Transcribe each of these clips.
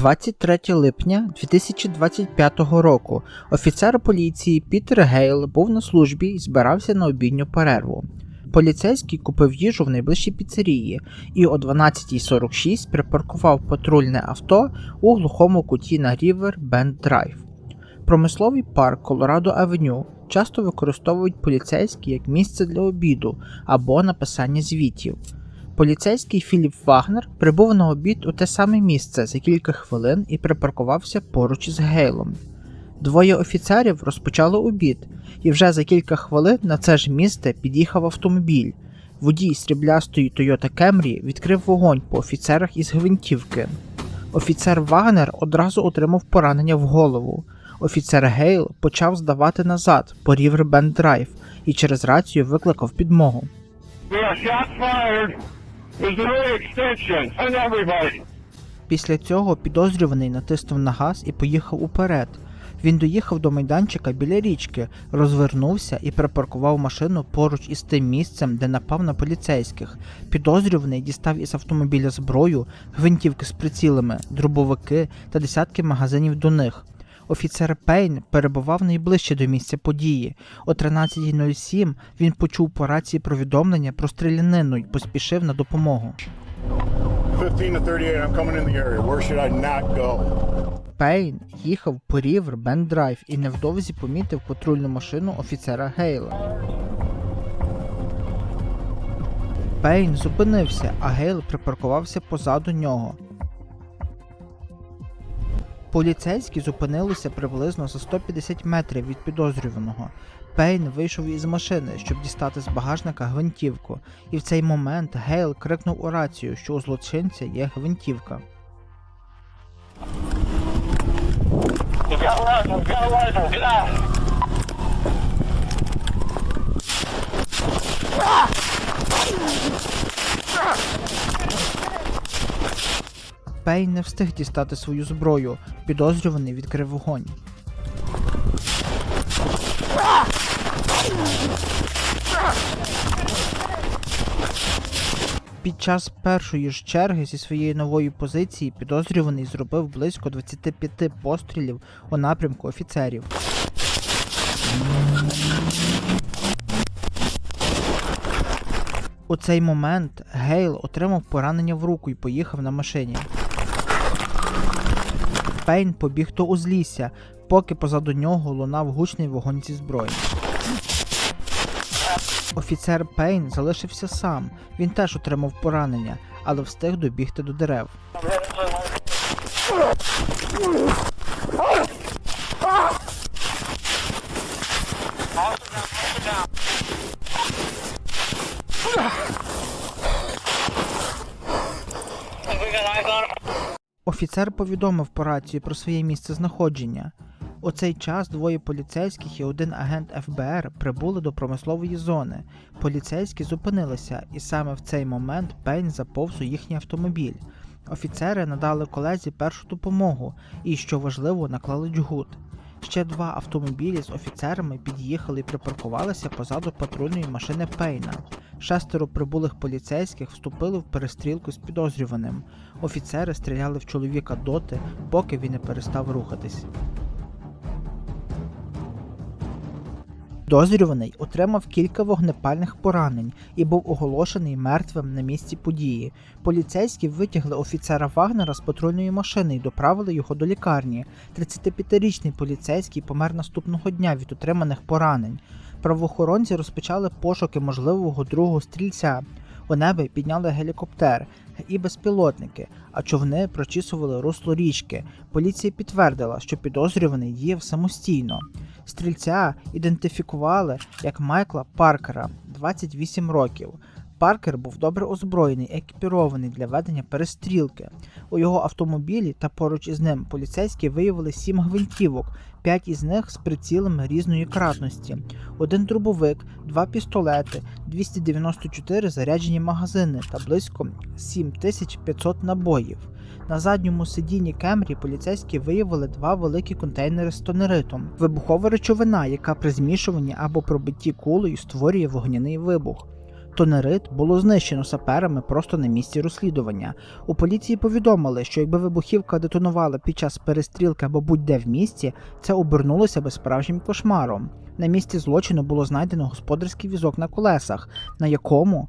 23 липня 2025 року офіцер поліції Пітер Гейл був на службі і збирався на обідню перерву. Поліцейський купив їжу в найближчій піцерії і о 12.46 припаркував патрульне авто у глухому куті на Рівер Бенд Драйв. Промисловий парк Колорадо Авеню часто використовують поліцейські як місце для обіду або написання звітів. Поліцейський Філіп Вагнер прибув на обід у те саме місце за кілька хвилин і припаркувався поруч із Гейлом. Двоє офіцерів розпочали обід, і вже за кілька хвилин на це ж місце під'їхав автомобіль. Водій сріблястої Toyota Camry відкрив вогонь по офіцерах із гвинтівки. Офіцер Вагнер одразу отримав поранення в голову. Офіцер Гейл почав здавати назад по Рівербенд Драйв і через рацію викликав підмогу. We Після цього підозрюваний натиснув на газ і поїхав уперед. Він доїхав до майданчика біля річки, розвернувся і припаркував машину поруч із тим місцем, де напав на поліцейських. Підозрюваний дістав із автомобіля зброю, гвинтівки з прицілами, дробовики та десятки магазинів до них. Офіцер Пейн перебував найближче до місця події. О 13.07 він почув по рації повідомлення про стрілянину і поспішив на допомогу. 15 to 38, I'm coming in the area. Where should I not go? Пейн їхав по Рівер Бенд Драйв і невдовзі помітив патрульну машину офіцера Гейла. Пейн зупинився, а Гейл припаркувався позаду нього. Поліцейські зупинилися приблизно за 150 метрів від підозрюваного. Пейн вийшов із машини, щоб дістати з багажника гвинтівку, і в цей момент Гейл крикнув у рацію, що у злочинця є гвинтівка. Пейн не встиг дістати свою зброю. Підозрюваний відкрив вогонь. Під час першої ж черги зі своєї нової позиції підозрюваний зробив близько 25 пострілів у напрямку офіцерів. У цей момент Гейл отримав поранення в руку і поїхав на машині. Пейн побіг до узлісся, поки позаду нього лунав гучний вогонь зі зброї. Офіцер Пейн залишився сам. Він теж отримав поранення, але встиг добігти до дерев. Офіцер повідомив по рації про своє місце знаходження. У цей час двоє поліцейських і один агент ФБР прибули до промислової зони. Поліцейські зупинилися, і саме в цей момент Пейн заповз у їхній автомобіль. Офіцери надали колезі першу допомогу і, що важливо, наклали джгут. Ще два автомобілі з офіцерами під'їхали і припаркувалися позаду патрульної машини Пейна. Шестеро прибулих поліцейських вступили в перестрілку з підозрюваним. Офіцери стріляли в чоловіка доти, поки він не перестав рухатись. Підозрюваний отримав кілька вогнепальних поранень і був оголошений мертвим на місці події. Поліцейські витягли офіцера Вагнера з патрульної машини і доправили його до лікарні. 35-річний поліцейський помер наступного дня від отриманих поранень. Правоохоронці розпочали пошуки можливого другого стрільця. У небі підняли гелікоптер і безпілотники, а човни прочісували русло річки. Поліція підтвердила, що підозрюваний діяв самостійно. Стрільця ідентифікували як Майкла Паркера, 28 років. Паркер був добре озброєний, екіпірований для ведення перестрілки. У його автомобілі та поруч із ним поліцейські виявили сім гвинтівок, п'ять із них з прицілами різної кратності, один дробовик, два пістолети, 294 заряджені магазини та близько 7500 набоїв. На задньому сидінні Кемрі поліцейські виявили два великі контейнери з тонеритом. Вибухова речовина, яка при змішуванні або пробитті кулею створює вогняний вибух. Автонерит було знищено саперами просто на місці розслідування. У поліції повідомили, що якби вибухівка детонувала під час перестрілки або будь-де в місті, це обернулося би справжнім кошмаром. На місці злочину було знайдено господарський візок на колесах, на якому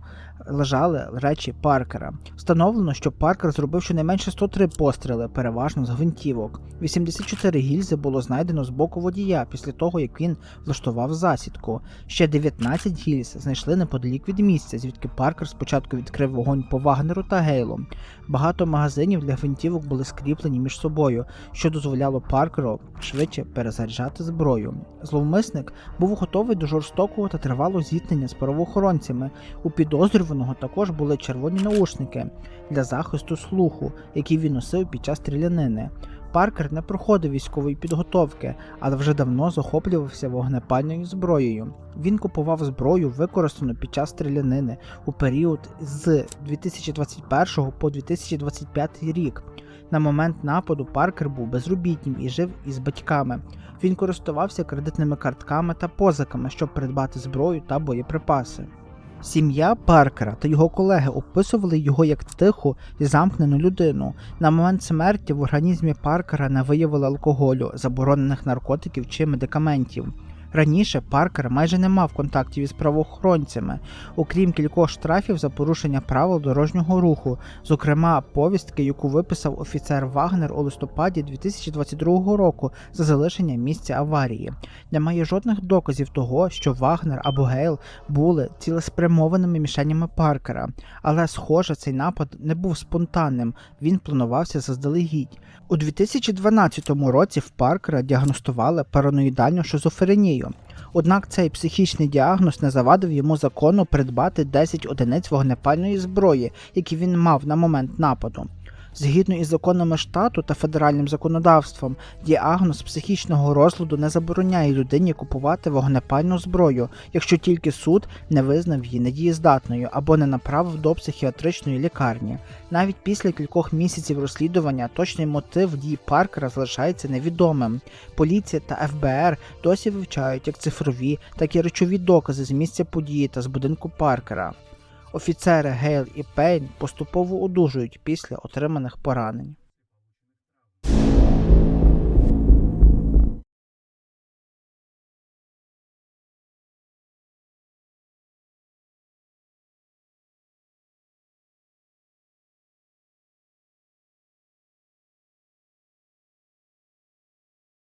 лежали речі Паркера. Встановлено, що Паркер зробив щонайменше 103 постріли, переважно з гвинтівок. 84 гільзи було знайдено з боку водія після того, як він влаштував засідку. Ще 19 гільз знайшли неподалік від місця, звідки Паркер спочатку відкрив вогонь по Вагнеру та Гейлу. Багато магазинів для гвинтівок були скріплені між собою, що дозволяло Паркеру швидше перезаряджати зброю. Зловмисник був готовий до жорстокого та тривалого зіткнення з правоохоронцями. У підозрюваного також були червоні наушники для захисту слуху, які він носив під час стрілянини. Паркер не проходив військової підготовки, але вже давно захоплювався вогнепальною зброєю. Він купував зброю, використану під час стрілянини у період з 2021 по 2025 рік. На момент нападу Паркер був безробітнім і жив із батьками. Він користувався кредитними картками та позиками, щоб придбати зброю та боєприпаси. Сім'я Паркера та його колеги описували його як тиху і замкнену людину. На момент смерті в організмі Паркера не виявили алкоголю, заборонених наркотиків чи медикаментів. Раніше Паркер майже не мав контактів із правоохоронцями, окрім кількох штрафів за порушення правил дорожнього руху, зокрема повістки, яку виписав офіцер Вагнер у листопаді 2022 року за залишення місця аварії. Немає жодних доказів того, що Вагнер або Гейл були цілеспрямованими мішенями Паркера, але, схоже, цей напад не був спонтанним, він планувався заздалегідь. У 2012 році в Паркера діагностували параноїдальну шизофренію. Однак цей психічний діагноз не завадив йому закону придбати 10 одиниць вогнепальної зброї, які він мав на момент нападу. Згідно із законами штату та федеральним законодавством, діагноз психічного розладу не забороняє людині купувати вогнепальну зброю, якщо тільки суд не визнав її недієздатною або не направив до психіатричної лікарні. Навіть після кількох місяців розслідування точний мотив дій Паркера залишається невідомим. Поліція та ФБР досі вивчають як цифрові, так і речові докази з місця події та з будинку Паркера. Офіцери Гейл і Пейн поступово одужують після отриманих поранень.